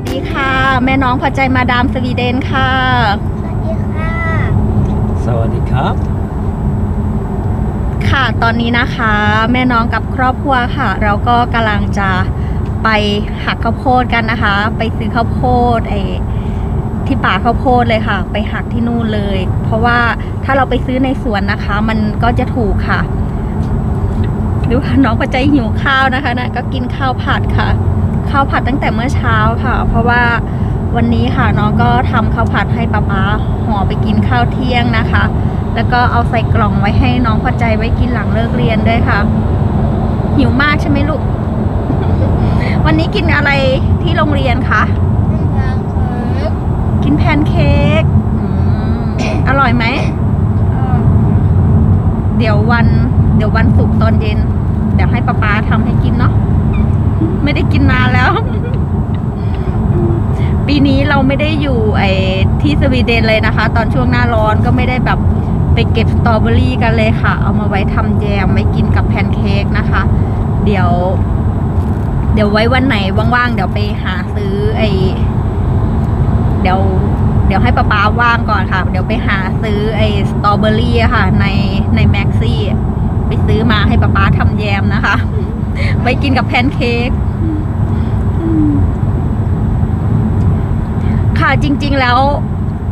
สดีค่ะ แม่น้องพอใจมาดามสวีเดนค่ะ สวัสดีค่ะ สวัสดีครับ ค่ะตอนนี้นะคะ แม่น้องกับครอบครัวค่ะ เราก็กำลังจะไปหักข้าวโพดกันนะคะ ไปซื้อข้าวโพดไอที่ป่าข้าวโพดเลยค่ะ ไปหักที่นู่นเลย เพราะว่าถ้าเราไปซื้อในสวนนะคะ มันก็จะถูกค่ะดูค่ะน้องปัจจัยหิวข้าวนะคะนะก็กินข้าวผัดค่ะ ข้าวผัดตั้งแต่เมื่อเช้าค่ะ เพราะว่าวันนี้ค่ะน้องก็ทำข้าวผัดให้ป๊าป๊าห่อไปกินข้าวเที่ยงนะคะ แล้วก็เอาใส่กล่องไว้ให้น้องพอใจไว้กินหลังเลิกเรียนด้วยค่ะ หิวมากใช่ไหมลูก วันนี้กินอะไรที่โรงเรียนคะเป็นทางเคิร์ฟกินแพนเค้กอืมอร่อยไหม เดี๋ยววัน เดี๋ยววันศุกร์ตอนเย็น เดี๋ยวให้ป๊าป๊าทำให้กินเนาะ ไม่ได้กินนานแล้ว ปีนี้เราไม่ได้อยู่ไอ้ที่สวีเดนเลยนะคะ ตอนช่วงหน้าร้อนก็ไม่ได้แบบไปเก็บสตรอเบอรี่กันเลยค่ะ เอามาไว้ทำแยมไว้กินกับแพนเค้กนะคะ เดี๋ยว เดี๋ยวไว้วันไหนว่างๆเดี๋ยวไปหาซื้อไอเดี๋ยวเดี๋ยวให้ป๊าป๊าว่างก่อนค่ะ เดี๋ยวไปหาซื้อไอ้สตรอเบอรี่อะค่ะ ในในแม็กซี่ ไปซื้อมาให้ป๊าป๊าทำแยมนะคะ ไว้กินกับแพนเค้กค่ะจริง ๆแล้ว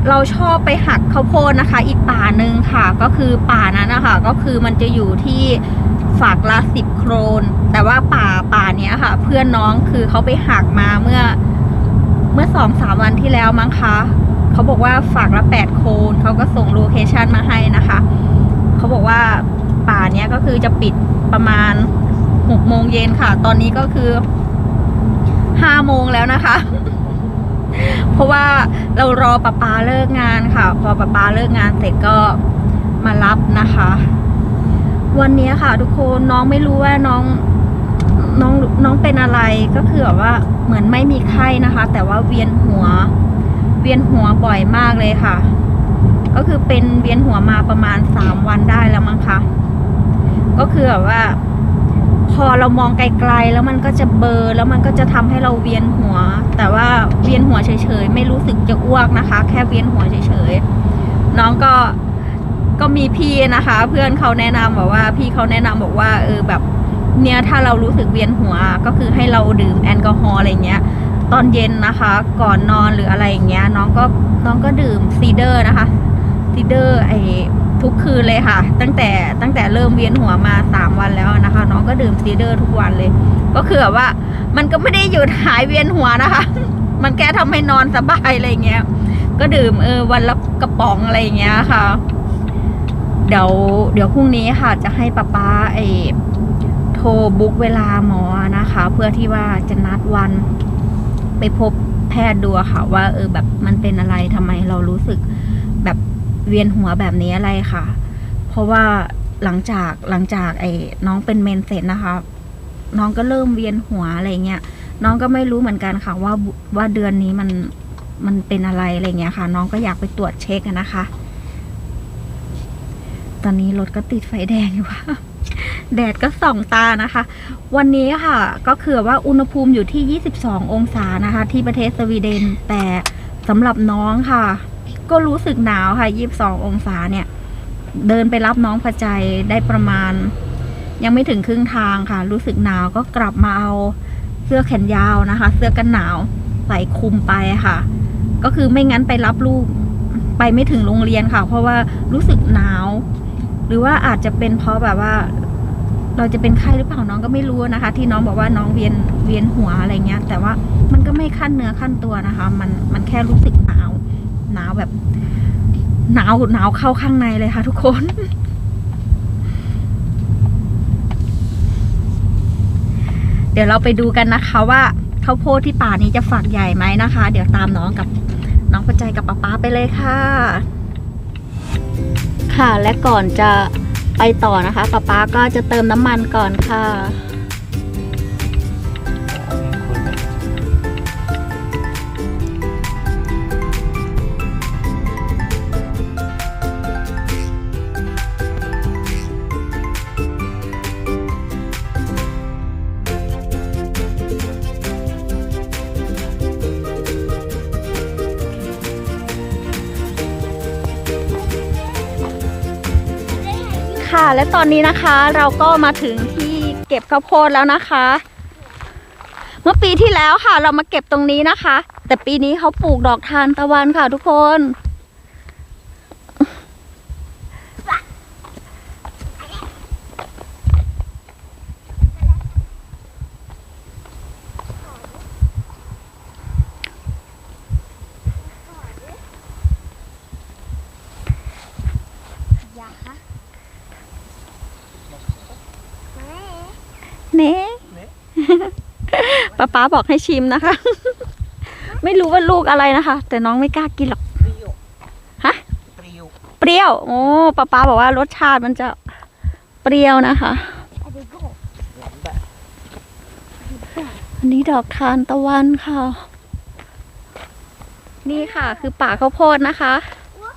เราชอบไปหักข้าวโพดนะคะ อีกป่าหนึ่งค่ะ ก็คือป่านั้นนะคะ ก็คือมันจะอยู่ที่ฝากละสิบโครน แต่ว่าป่าป่าเนี้ยค่ะ เพื่อนน้องคือเขาไปหักมาเมื่อ เมื่อสองสามวันที่แล้วมั้งคะเขาบอกว่าฝากละแปดโคนเขาก็ส่งโลเคชันมาให้นะคะเขาบอกว่าป่าเนี้ยก็คือจะปิดประมาณ หกโมงเย็นค่ะ ตอนนี้ก็คือห้าโมงแล้วนะคะ เพราะว่าเรารอป้าปาเลิกงานค่ะ พอป้าปาเลิกงานเสร็จก็มารับนะคะ วันนี้ค่ะ ทุกคนน้องไม่รู้ว่าน้องน้องน้องเป็นอะไรก็คือแบบว่าเหมือนไม่มีไข้นะคะ แต่ว่าเวียนหัว เวียนหัวบ่อยมากเลยค่ะ ก็คือเป็นเวียนหัวมาประมาณสามวันได้แล้วมั้งคะก็คือแบบว่า อเรามองไกลๆ แล้วมันก็จะเบลอแล้วมันก็จะทำให้เราเวียนหัว แต่ว่าเวียนหัวเฉยๆ ไม่รู้สึกจะอ้วกนะคะ แค่เวียนหัวเฉยๆ น้องก็ก็มีพี่นะคะ เพื่อนเขาแนะนำบอกว่าพี่เขาแนะนำบอกว่าเออแบบเนี่ยถ้าเรารู้สึกเวียนหัวก็คือให้เราดื่มแอลกอฮอล์อะไรเงี้ย ตอนเย็นนะคะ ก่อนนอนหรืออะไรอย่างเงี้ย น้องก็น้องก็ดื่มซีเดอร์นะคะซีเดอร์ไอ ทุกคืนเลยค่ะ ตั้งแต่ตั้งแต่เริ่มเวียนหัวมาสามวันแล้วนะคะ น้องก็ดื่มซีเดอร์ทุกวันเลย ก็คือแบบว่า มันก็ไม่ได้หยุดหายเวียนหัวนะคะ มันแค่ทำให้นอนสบายอะไรเงี้ย ก็ดื่มเออวันละกระป๋องอะไรเงี้ยค่ะ เดี๋ยวเดี๋ยวพรุ่งนี้ค่ะ จะให้ป้าป้าไอโทรบุ๊กเวลาหมอนะคะ เพื่อที่ว่าจะนัดวันไปพบแพทย์ดูค่ะ ว่าเออแบบมันเป็นอะไรทำไมเรารู้สึก เวียนหัวแบบนี้อะไรค่ะ เพราะว่าหลังจากหลังจากไอ้น้องเป็นเมนเสร็จนะคะ น้องก็เริ่มเวียนหัวอะไรเงี้ยน้องก็ไม่รู้เหมือนกันค่ะว่าว่าเดือนนี้มันมันเป็นอะไรอะไรเงี้ยค่ะ น้องก็อยากไปตรวจเช็คนะคะ ตอนนี้รถก็ติดไฟแดงอยู่ค่ะแดดก็ส่องตานะคะ วันนี้ค่ะ ก็คือว่าอุณหภูมิอยู่ที่ 22 องศานะคะ ที่ประเทศสวีเดนแต่สำหรับน้องค่ะ ก็รู้สึกหนาวค่ะ22องศาเนี่ย เดินไปรับน้องพอใจได้ประมาณ ยังไม่ถึงครึ่งทางค่ะ รู้สึกหนาวก็กลับมาเอาเสื้อแขนยาวนะคะ เสื้อกันหนาวใส่คลุมไปค่ะ ก็คือไม่งั้นไปรับลูกไปไม่ถึงโรงเรียนค่ะ เพราะว่ารู้สึกหนาว หรือว่าอาจจะเป็นเพราะแบบว่า เราจะเป็นไข้หรือเปล่าน้องก็ไม่รู้นะคะ ที่น้องบอกว่าน้องเวียนเวียนหัวอะไรเงี้ย แต่ว่ามันก็ไม่ขั้นเนื้อขั้นตัวนะคะ มันมันแค่รู้สึกหนาวหนาวแบบ หนาวหนาวเข้าข้างในเลยค่ะทุกคน เดี๋ยวเราไปดูกันนะคะว่าข้าวโพดที่ป่านี้จะฝักใหญ่ไหมนะคะ เดี๋ยวตามน้องกับน้องประใจกับป๊าป๊าไปเลยค่ะ ค่ะและก่อนจะไปต่อนะคะป๊าป๊าก็จะเติมน้ำมันก่อนค่ะ และตอนนี้นะคะเราก็มาถึงที่เก็บข้าวโพดแล้วนะคะ เมื่อปีที่แล้วค่ะ เรามาเก็บตรงนี้นะคะ แต่ปีนี้เขาปลูกดอกทานตะวันค่ะทุกคน อย่าคะ เน่ ป๊าป๊าบอกให้ชิมนะคะ ไม่รู้ว่าลูกอะไรนะคะ แต่น้องไม่กล้ากินหรอกฮะเปรี้ยวโอ้ป๊าป๊าบอกว่ารสชาติมันจะเปรี้ยวนะคะอันนี้ก็อันนี้ดอกทานตะวันค่ะ นี่ค่ะ คือป่าข้าวโพดนะคะ ว้าว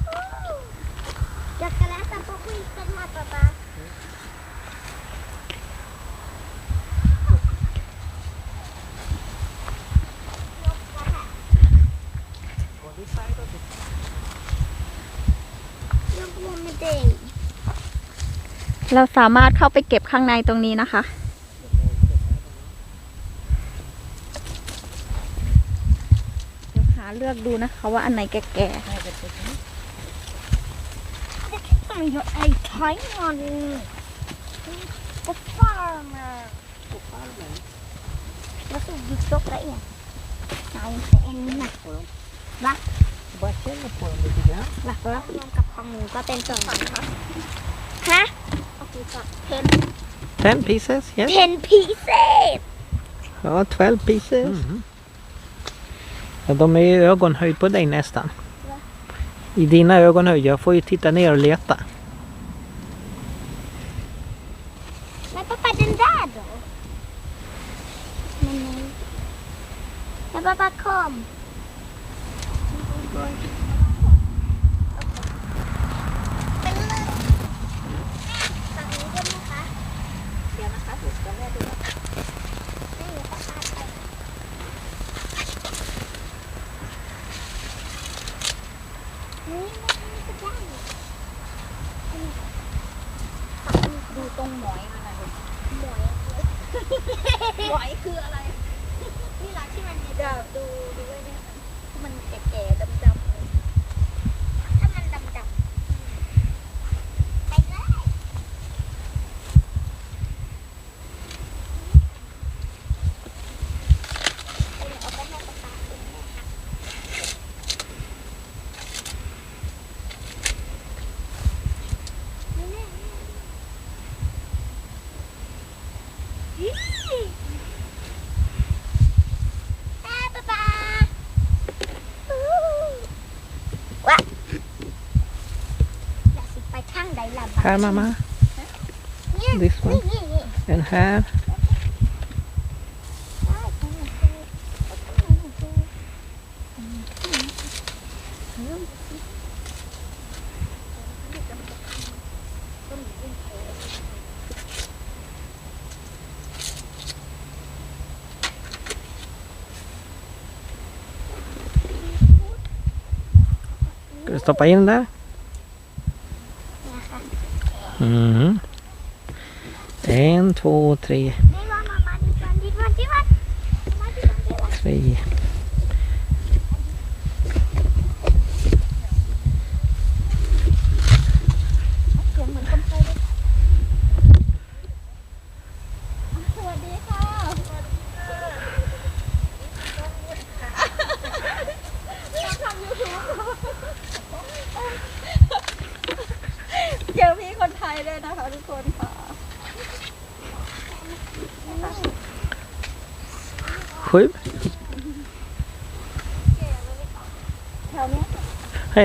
จักรแล้วแต่พวกคุยกันมาปะปะ ยัง กลัวไม่เด้งเราสามารถเข้าไปเก็บข้างในตรงนี้นะคะ เดี๋ยวหาเลือกดูนะคะว่าอันไหนแก่ต้องยกไอ้ท้ายมันก็ฟาร์มาแล้ på dem lite grann. หลักแล้วรวมกับของหนูก็เป็นสองฮะโอเคก็เทน Ten pieces, เท yes. นพีเซส Ja, twelve pieces. Ja, de är i ögonhöjd på dig nästan. I dina ögonhöjd. Jag får ju titta ner och leta. ไม่ป้าป้าเดินได้เหรอมันไงแล้วป้าป้าคอมไปเลยฝั่งนี้ด้วยนะคะ ๆ เดี๋ยว นะคะเดี๋ยวแม่ดูให้หนูป้าป้าไปนี่มันจะได้ดูตรงหมอยมันนะหมวยหมอยคืออะไร นี่รักที่มันมีเดี๋ยวดูดูไว้เนี่ยมันแก่ๆดำๆเลย ถ้ามันดำดำไปเลย เอาไปให้ป้าป้าดูนะคะนี่แน่นี่แม่ป้าป้าอู้ว้าอย่าสิไปทางใดล่ะบ้า Här mamma. เนี่ย This นี่ one. นี่นี่ 'Ska du stoppa in där? Mm. En, två, tre, นี่ Sju. แถวเ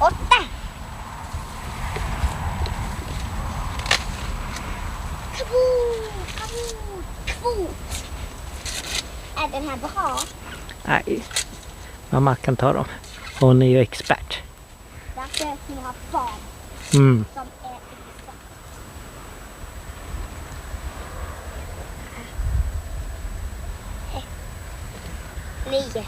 Åtta! Kaboom! Kaboom! Kaboom! Är den här bra? Nej, mamma kan ta dem. Hon är ju expert. Där finns några barn Mm. som är extra. Nio.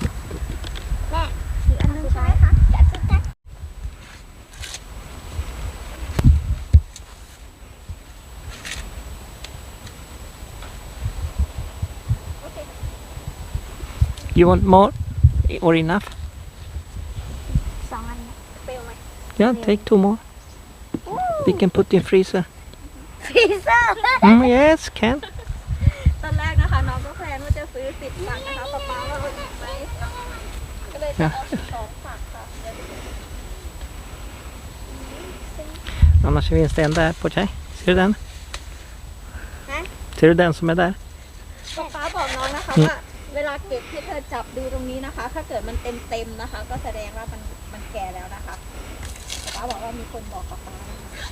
You want more or enough? สองอันเปรี้ยวไหม Yeah, take two more. We can put in freezer. ฟีเซอร์ Mm, yes, can. ตอนแรกนะคะ น้องก็แพลนว่าจะซื้อสิบฝักนะคะป๊าป๊าว่าเอาอีกไหมก็เลยจะเอาสองฝักค่ะเดี๋ยวดู Annars finns det en där på sig. Ser du den? Nej. Ser du den som är där? ป๊าป๊าบอกน้องนะคะ อืม ว่า เวลาเก็บให้เธอจับดูตรงนี้นะคะ ถ้าเกิดมันเต็มเต็มๆนะคะ ก็แสดงว่ามันมันแก่แล้วนะคะป๊าป๊าบอกว่ามีคนบอกป๊าป๊านะคะ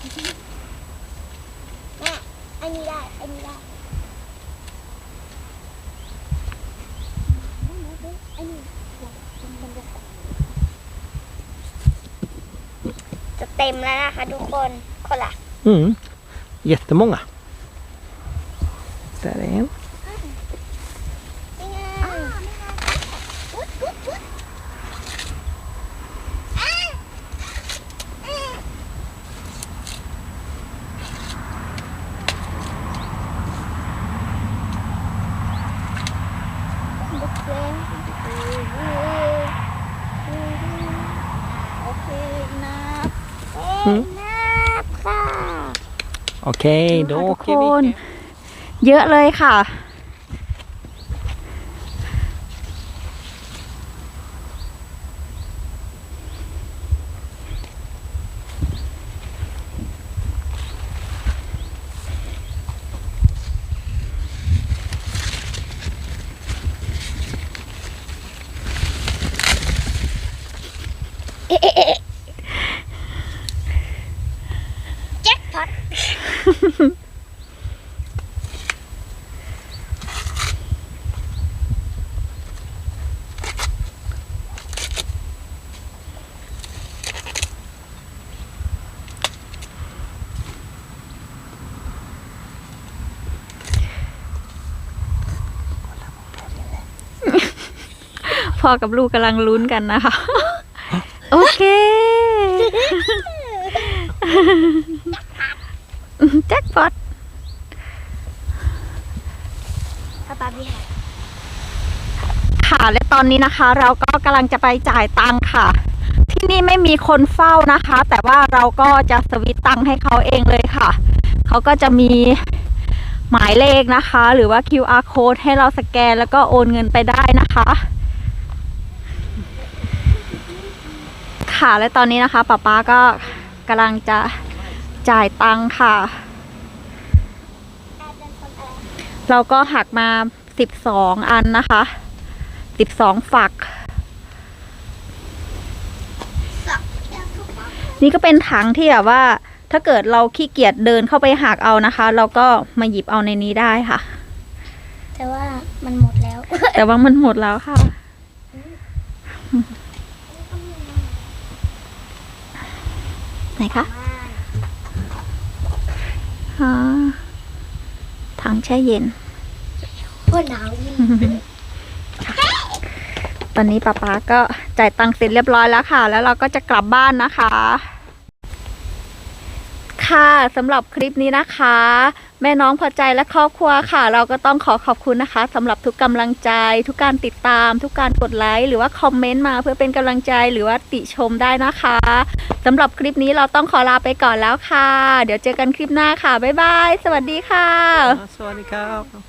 แม่อันนี้ได้ อันนี้ได้ อันนี้จะเต็มแล้วนะคะทุกคนคนละ Mm. Jättemånga. Där är en. นี่ไงวุ้ดวุ้ดวุ้ดอะอะบุกเล่น โอเคนะ เอ้ยนับค่ะ Okej, då ทุก åker คน vi. เยอะเลยค่ะ พ่อกับลูกกำลังลุ้นกันนะคะ โอเค แจ็คพอตป้าป้าพี่ค่ะค่ะ และตอนนี้นะคะ เราก็กำลังจะไปจ่ายตังค่ะ ที่นี่ไม่มีคนเฝ้านะคะ แต่ว่าเราก็จะสวิตช์ตังค์ให้เขาเองเลยค่ะ เขาก็จะมีหมายเลขนะคะ หรือว่า QR code ให้เราสแกนแล้วก็โอนเงินไปได้นะคะ ค่ะ และตอนนี้นะคะป๊าป๊าก็กำลังจะจ่ายตังค่ะแอดเป็นคนอะไรเราก็หักมาสิบสองอันนะคะสิบสองฝักสับแอดทุกคนนี่ก็เป็นถังที่แบบว่า ถ้าเกิดเราขี้เกียจเดินเข้าไปหักเอานะคะ เราก็มาหยิบเอาในนี้ได้ค่ะ แต่ว่ามันหมดแล้ว แต่ว่ามันหมดแล้วค่ะ ไหนคะอ่าถังแช่เย็นก็หนาวยิ่งตอนนี้ป๊าป๊าก็จ่ายตังค์เสร็จเรียบร้อยแล้วค่ะ แล้วเราก็จะกลับบ้านนะคะ ค่ะสำหรับคลิปนี้นะคะ แม่น้องพอใจและครอบครัวค่ะ เราก็ต้องขอขอบคุณนะคะสำหรับทุกกำลังใจ ทุกการติดตาม ทุกการกดไลค์หรือว่าคอมเมนต์มาเพื่อเป็นกำลังใจหรือว่าติชมได้นะคะสำหรับคลิปนี้เราต้องขอลาไปก่อนแล้วค่ะ เดี๋ยวเจอกันคลิปหน้าค่ะบ๊ายบายสวัสดีค่ะ สวัสดีครับ